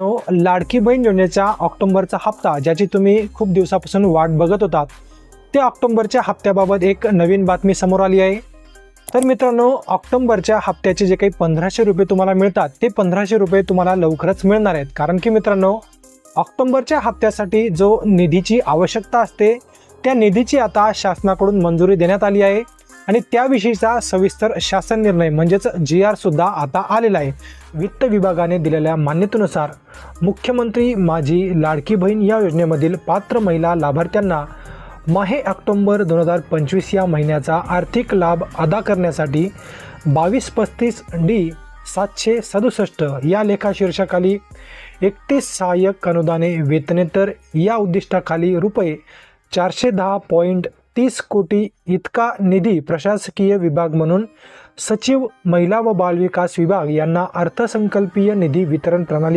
No Ladki Bahin योजनेचा ऑक्टोंबरचा हप्ता ज्याची तुम्ही खूप दिवसापासून वाट बघत होतात त्या ऑक्टोंबरच्या हप्त्याबाबत एक नवीन बातमी समोर आली आहे. तर मित्रांनो ऑक्टोंबरच्या हप्त्याचे जे काही पंधराशे रुपये तुम्हाला मिळतात ते पंधराशे रुपये तुम्हाला लवकरच मिळणार आहेत. कारण की मित्रांनो ऑक्टोंबरच्या हप्त्यासाठी जो निधीची आवश्यकता असते त्या निधीची आता शासनाकडून मंजुरी देण्यात आली आहे. आणि त्याविषयीचा सविस्तर शासन निर्णय म्हणजेच जी आर सुद्धा आता आलेला आहे. वित्त विभागाने दिलेल्या मान्यतेनुसार मुख्यमंत्री माझी लाडकी बहीण या योजनेमधील पात्र महिला लाभार्थ्यांना माहे ऑक्टोंबर दोन हजार पंचवीस या महिन्याचा आर्थिक लाभ अदा करण्यासाठी बावीस पस्तीस डी सातशे सदुसष्ट या लेखाशीर्षकाली एकतीस सहाय्यक अनुदाने वेतनेतर या उद्दिष्टाखाली रुपये चारशे दहा पॉईंट तीस कोटी इतका निधी प्रशासकीय विभाग म्हणून सचिव महिला व बालविकास विभाग यांना अर्थसंकल्पीय निधी वितरण प्रणाली